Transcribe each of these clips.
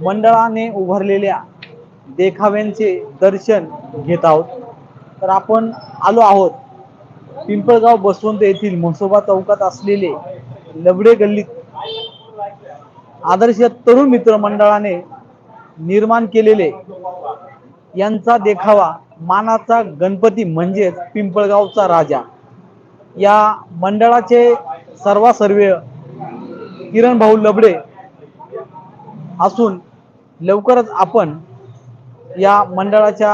मंडळाने उभारलेल्या देखाव्यांचे दर्शन घेत आहोत. तर आपण आलो आहोत पिंपळगाव बसवंत येथील म्हसोबा चौकात असलेले लबडे गल्लीत. आदर्श तरुण मित्र मंडळाने निर्माण केलेले यांचा देखावा मानाचा गणपती म्हणजेच पिंपळगावचा राजा. या मंडळाचे सर्वा सर्वे किरण भाऊ लबडे असून लवकरच आपण या मंडळाच्या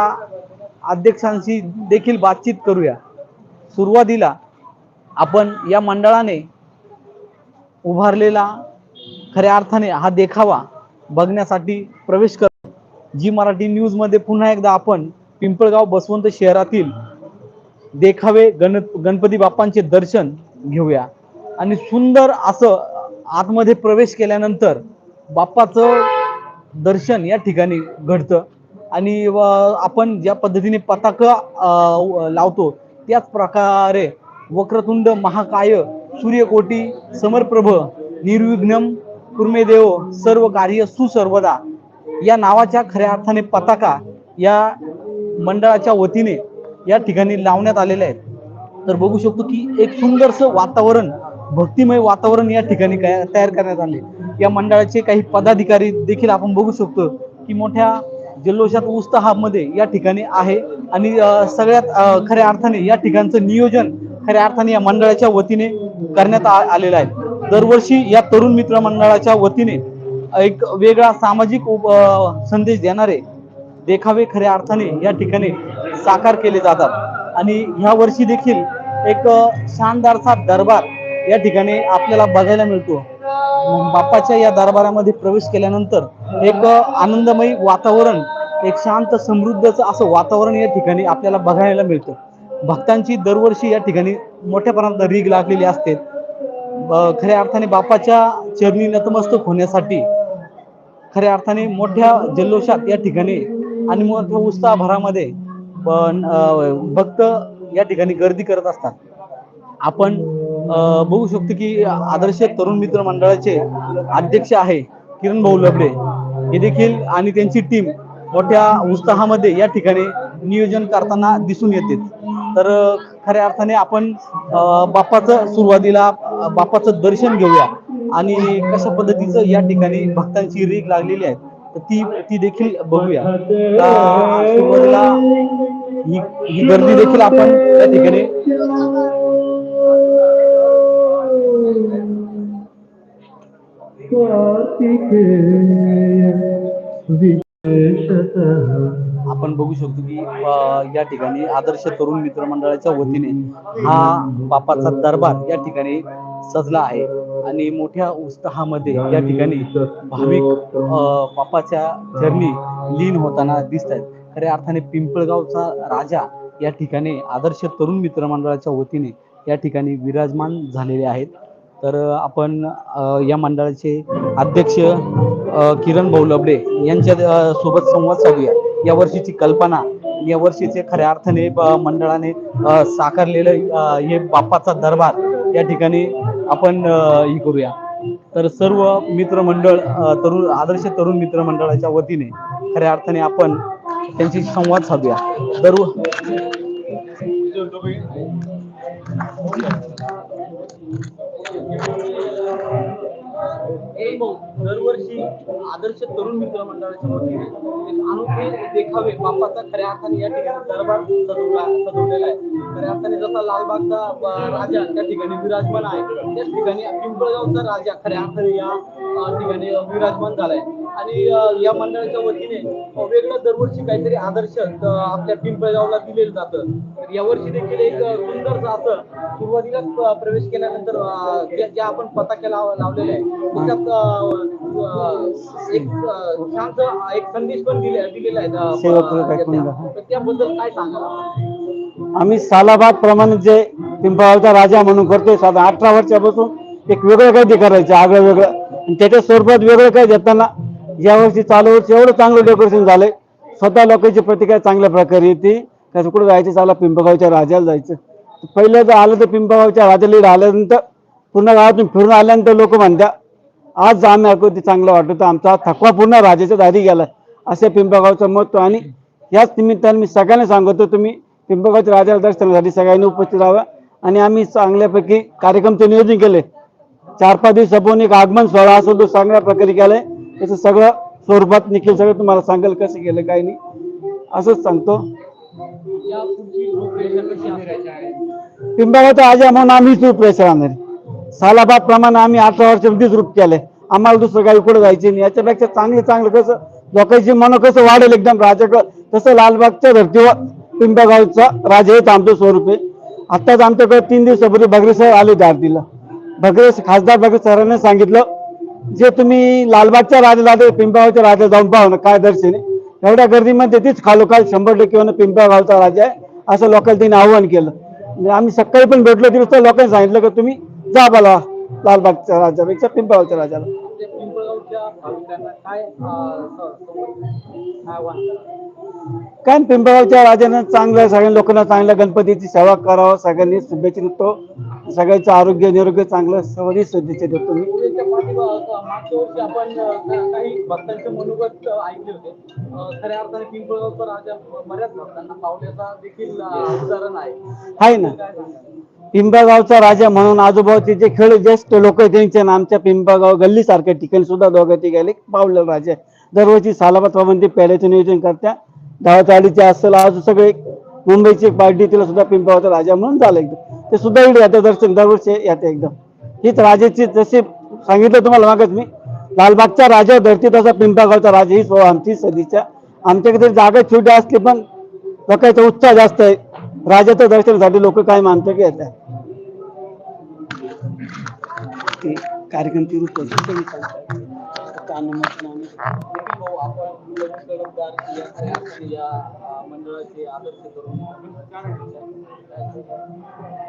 अध्यक्षांशी देखील बातचीत करूया. सुरुवातीला आपण या मंडळाने उभारलेला खऱ्या अर्थाने हा देखावा बघण्यासाठी प्रवेश कर जी मराठी न्यूजमध्ये पुन्हा एकदा आपण पिंपळगाव बसवंत शहरातील देखावे गण गणपती बाप्पांचे दर्शन घेऊया. आणि सुंदर असं आतमध्ये प्रवेश केल्यानंतर बाप्पाचं दर्शन या ठिकाणी घडतं. आणि व आपण ज्या पद्धतीने पताका लावतो त्याच प्रकारे वक्रतुंड महाकाय सूर्यकोटी समरप्रभ निर्विघ्नम कुर्मेदेव सर्व कार्य सुसर्वदा. या नावाच्या खऱ्या अर्थाने पताका या मंडळाच्या वतीने या ठिकाणी लावण्यात आलेल्या आहेत. तर बघू शकतो की एक सुंदरसं वातावरण भक्तिमय वातावरण या ठिकाणी काय- तयार करण्यात आले. या मंडळाचे काही पदाधिकारी देखील आपण बघू शकतो की मोठ्या जल्लोषात उत्साहामध्ये या ठिकाणी आहे. आणि सगळ्यात खऱ्या अर्थाने या ठिकाणचं नियोजन खऱ्या अर्थाने या मंडळाच्या वतीने करण्यात आ- आलेलं आहे. दरवर्षी या तरुण मित्र मंडळाच्या वतीने एक वेगळा सामाजिक संदेश देणारे देखावे खऱ्या अर्थाने या ठिकाणी साकार केले जातात. आणि ह्या वर्षी देखील एक शानदारसा दरबार या ठिकाणी आपल्याला बघायला मिळतो. बाप्पाच्या या दरबारामध्ये प्रवेश केल्यानंतर एक आनंदमयी वातावरण एक शांत समृद्धचं असं वातावरण या ठिकाणी आपल्याला बघायला मिळतं. भक्तांची दरवर्षी या ठिकाणी मोठ्या प्रमाणात रीग लागलेली असते. खऱ्या अर्थाने बाप्पाच्या चरणी नतमस्तक होण्यासाठी खऱ्या अर्थाने मोठ्या जल्लोषात या ठिकाणी आणि मोठ्या उत्साहभरामध्ये पण भक्त या ठिकाणी गर्दी करत असतात. आपण बघू शकतो की आदर्श तरुण मित्र मंडळाचे अध्यक्ष आहे किरण भाऊ लबडे. हे देखील आणि त्यांची टीम मोठ्या उत्साहामध्ये या ठिकाणी नियोजन करताना दिसून येते. तर खऱ्या अर्थाने आपण बापाचं बाप्पाचं सुरुवातीला अ, बाप्पाचं दर्शन घेऊया. आणि कशा पद्धतीचं या ठिकाणी भक्तांची रीग लागलेली आहे तर ती ती देखील बघूया. सुरुवातीला ही गर्दी देखील आपण त्या ठिकाणी आपण बघू शकतो की या ठिकाणी आदर्श तरुण मित्र मंडळाच्या वतीने हा बापाचा दरबार या ठिकाणी सजला आहे. आणि मोठ्या उत्साहामध्ये या ठिकाणी भाविक बापाच्या चरणी लीन होताना दिसत आहेत खऱ्या अर्थाने पिंपळगावचा राजा या ठिकाणी आदर्श तरुण मित्र मंडळाच्या वतीने या ठिकाणी विराजमान झालेले आहेत. तर आपण या मंडळाचे अध्यक्ष किरण भाऊ लबडे यांच्या सोबत संवाद साधूया. या वर्षीची कल्पना या वर्षीचे खऱ्या अर्थाने मंडळाने साकारलेलं हे बाप्पाचा दरबार या ठिकाणी आपण ही हे करूया. तर सर्व मित्रमंडळ तरुण आदर्श तरुण मित्रमंडळाच्या वतीने खऱ्या अर्थाने आपण त्यांची संवाद साधूया. दर दरवर्षी आदर्श तरुण मित्र मंडळाच्या वतीने अनोखे देखावे बाप्पाचा खऱ्या अर्थाने या ठिकाणी दरबार सजवला सजवलेला आहे. खऱ्या अर्थाने जसा लालबागचा राजा त्या ठिकाणी विराजमान आहे त्याच ठिकाणी पिंपळगावचा राजा खऱ्या अर्थाने या ठिकाणी विराजमान झालाय. आणि या मंडळाच्या वतीने वेगळं दरवर्षी काहीतरी आदर्श आपल्या पिंपळगावला दिलेलं जातं. तर यावर्षी देखील एक सुंदर असं सुरुवातीला प- प्रवेश केल्यानंतर ज्या आपण पताके लाव लावलेले आहे त्याच्यात एक छानसा एक संदेश पण दिले दिलेला आहे त्याबद्दल काय सांगाल आम्ही सालाबाद प्रमाणे जे पिंपळावचा राजा म्हणून करतोय साधा अठरा वर्षापासून एक वेगळं काही करायचं आगळं वेगळं आणि त्याच्या स्वरूपात वेगळं काही देताना यावर्षी चालू वर्षी एवढं चांगलं डेकोरेशन झालंय. स्वतः लोकांची प्रतिक्रिया चांगल्या प्रकारे येते. त्याचं कुठं जायचं चालला पिंपगावच्या राजाला जायचं. पहिलं जर आलं तर पिंपगावच्या राजाला आल्यानंतर पूर्ण गावातून फिरून आल्यानंतर लोक म्हणतात आज आम्ही अगदी चांगलं वाटतं आमचा थकवा पूर्ण राजाच्या दारी गेला. असे पिंपळगावचं महत्त्व आणि याच निमित्ताने मी सगळ्यांना सांगतो तुम्ही पिंपळगावच्या राजाला दर्शनासाठी सगळ्यांनी उपस्थित राहावं आणि आम्ही चांगल्यापैकी कार्यक्रमचं नियोजन केले चार पाच दिवसापून एक आगमन सोहळा असो तो चांगल्या प्रकारे केलाय. त्याचं सगळं स्वरूपात निखिल सगळं तुम्हाला सांगेल कसं केलं काही नाही. असंच सांगतो. पिंबाळ्याचा आज म्हणून आम्ही रूप आणणार सालाबाद प्रमाणे आम्ही अठरा वर्षामध्येच रूप केले आम्हाला दुसरं काही कुठं जायचे नाही. याच्यापेक्षा चांगलं चांगलं कसं लोकांची मन कसं वाढेल एकदम राजाकडं तसं लालबागच्या धर्तीवर पिंपळगावचा राजा हेच आमचं स्वरूप आहे. आत्ताच आमच्याकडे तीन दिवसापूर्वी बगरे सर आले होते आरतीला. बगरे खासदार बगरे सरांनी सांगितलं जे तुम्ही लालबागच्या राजाला ते पिंपळगावच्या राजा जाऊन पाहू ना काय दर्शन एवढ्या गर्दीमध्ये तीच खालोखाल शंभर टक्के पिंपळगावचा राजा आहे असं लोकांना त्यांनी आव्हान केलं. म्हणजे आम्ही सकाळी पण भेटलो तिथं लोकांनी सांगितलं की तुम्ही जा बोला लालबागच्या राजापेक्षा पिंपळगावच्या राजाला. काय पिंपळगावच्या राजानं चांगल्या सगळ्या लोकांना चांगल्या गणपतीची सेवा करावं सगळ्यांनी शुभेच्छा देतो. सगळ्यांचं आरोग्य निरोग्य चांगलं सर्वांनी शुभेच्छा देतो मी. मागच्या वर्षी आपण काही भक्तांचे मनोगत ऐकले होते. खऱ्या अर्थाने पिंपळगावचा राजा बऱ्याच भक्तांना पावल्याचा देखील उदाहरण आहे. आहे ना? पिंपळगावचा राजा म्हणून आजूबाजूचे जे खेळ ज्येष्ठ लोक त्यांचे ना आमच्या पिंपळगाव गल्ली सारख्या ठिकाणी सुद्धा दोघं तिघाले पावलेला राजा आहे. दरवर्षी सालाबाद प्रमाणे पेढ्याचं नियोजन करत्या. धावचाळीचे असेल आज सगळे मुंबईची एक पार्टी तिला सुद्धा पिंपळगावचा राजा म्हणून झालं एकदम. ते सुद्धा इकडे येतं दर्शन दरवर्षी येते एकदम. हीच राजाची जसे सांगितलं तुम्हाला मागत मी. लालबागच्या राजा धरती तसा पिंपळगावचा राजा ही सोहळा आमची सदीच्या आमच्याकडे जागा छोटी असली पण लोकांचा उत्साह जास्त आहे. राजाचं दर्शनासाठी लोक काय मानतात की येतात सांगाल?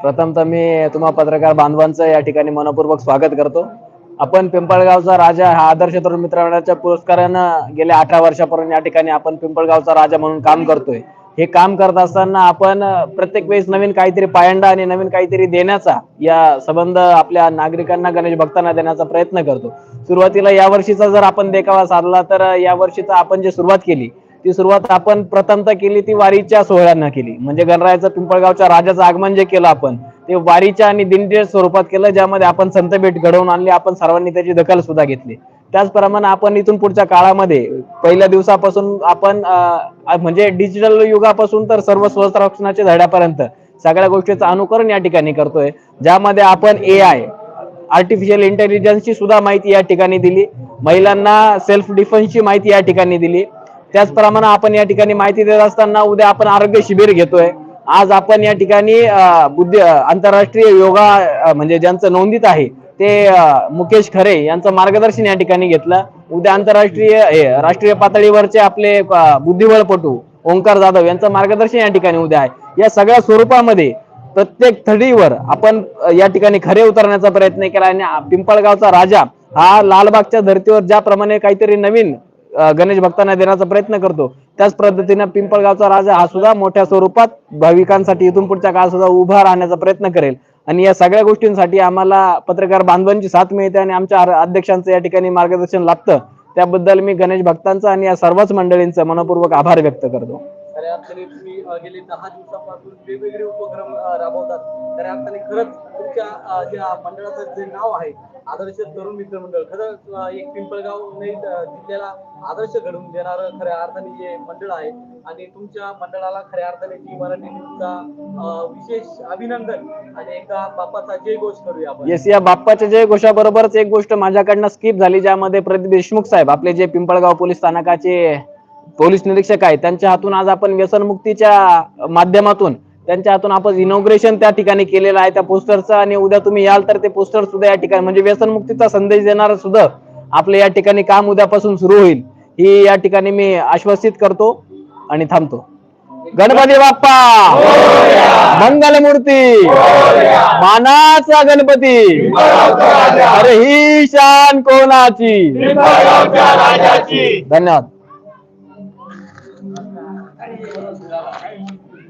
प्रथमतः मी तुम्हा पत्रकार बांधवांचं या ठिकाणी मनपूर्वक स्वागत करतो. आपण पिंपळगावचा राजा हा आदर्श तरुण मित्र मंडळाच्या पुरस्कारानं गेल्या अठरा वर्षापर्यंत या ठिकाणी आपण पिंपळगावचा राजा म्हणून काम करतोय. हे काम करत असताना आपण प्रत्येक वेळेस नवीन काहीतरी पायंडा आणि नवीन काहीतरी देण्याचा या संबंध आपल्या नागरिकांना गणेश भक्तांना देण्याचा प्रयत्न करतो. सुरुवातीला या वर्षीचा जर आपण देखावा साधला तर अं, या वर्षीचा आपण जी सुरुवात केली ती सुरुवात आपण प्रथमतः केली ती वारीच्या सोहळ्यांना केली. म्हणजे गणरायाचं पिंपळगावच्या राजाचं आगमन जे केलं आपण ते वारीच्या आणि दिंडीच्या स्वरूपात केलं ज्यामध्ये आपण संत भेट घडवून आणली आपण सर्वांनी त्याची दखल सुद्धा घेतली. त्याचप्रमाणे आपण इथून पुढच्या काळामध्ये पहिल्या दिवसापासून आपण म्हणजे डिजिटल युगापासून तर सर्व स्वसंरक्षणाच्या धड्यापर्यंत सगळ्या गोष्टीचं अनुकरण या ठिकाणी करतोय. ज्यामध्ये आपण ए आय आर्टिफिशियल इंटेलिजन्सची सुद्धा माहिती या ठिकाणी दिली. महिलांना सेल्फ डिफेन्सची माहिती या ठिकाणी दिली. त्याचप्रमाणे आपण या ठिकाणी माहिती देत असताना उद्या आपण आरोग्य शिबिर घेतोय. आज आपण या ठिकाणी बुद्धी आंतरराष्ट्रीय योगा म्हणजे ज्यांचं नोंदीत आहे ते मुकेश खरे यांचं मार्गदर्शन या ठिकाणी घेतलं. उद्या आंतरराष्ट्रीय राष्ट्रीय पातळीवरचे आपले बुद्धिबळपटू ओंकार जाधव यांचं मार्गदर्शन या ठिकाणी उद्या आहे. या सगळ्या स्वरूपामध्ये प्रत्येक थडीवर आपण या ठिकाणी खरे उतरण्याचा प्रयत्न केला. आणि पिंपळगावचा राजा हा लालबागच्या धर्तीवर ज्याप्रमाणे काहीतरी नवीन गणेश भक्तांना देण्याचा प्रयत्न करतो. त्याच पद्धतीनं पिंपळगावचा राजा हा सुद्धा मोठ्या स्वरूपात भाविकांसाठी इथून पुढच्या काळात सुद्धा उभा राहण्याचा प्रयत्न करेल. आणि या सगळ्या गोष्टींसाठी आम्हाला पत्रकार बांधवांची साथ मिळते आणि आमच्या अध्यक्षांचं या ठिकाणी मार्गदर्शन लागतं त्याबद्दल मी गणेश भक्तांचा आणि या सर्वच मंडळींचं मनपूर्वक आभार व्यक्त करतो. गेले दहा दिवसापासून वेगवेगळे उपक्रम राबवतात. तर अर्थाने खरंच तुमच्या ज्या मंडळाचं जे नाव आहे आदर्श तरुण मित्र मंडळ खरंच एक पिंपळगाव नाही जिल्ह्याला आदर्श घडवून देणारं खऱ्या अर्थाने जे मंडळ आहे. आणि तुमच्या मंडळाला खऱ्या अर्थाने जी मराठी विशेष अभिनंदन आणि एकदा बाप्पाचा जय घोष करूया आपण. येस या बाप्पाच्या जय घोषाबरोबरच एक गोष्ट माझ्याकडनं स्किप झाली ज्यामध्ये प्रदीप देशमुख साहेब आपले जे पिंपळगाव पोलीस स्थानकाचे पोलीस निरीक्षक आहे. त्यांच्या हातून आज आपण व्यसनमुक्तीच्या माध्यमातून त्यांच्या हातून आपण इनॉग्रेशन त्या ठिकाणी केलेलं आहे. त्या पोस्टरचं आणि उद्या तुम्ही याल तर ते पोस्टर सुद्धा या ठिकाणी म्हणजे व्यसनमुक्तीचा संदेश देणार सुद्धा आपलं या ठिकाणी काम उद्यापासून सुरू होईल. ही या ठिकाणी मी आश्वासित करतो आणि थांबतो. गणपती बाप्पा! मंगलमूर्ती! मानाचा गणपती! अरे ही शान कोणाची? धन्यवाद.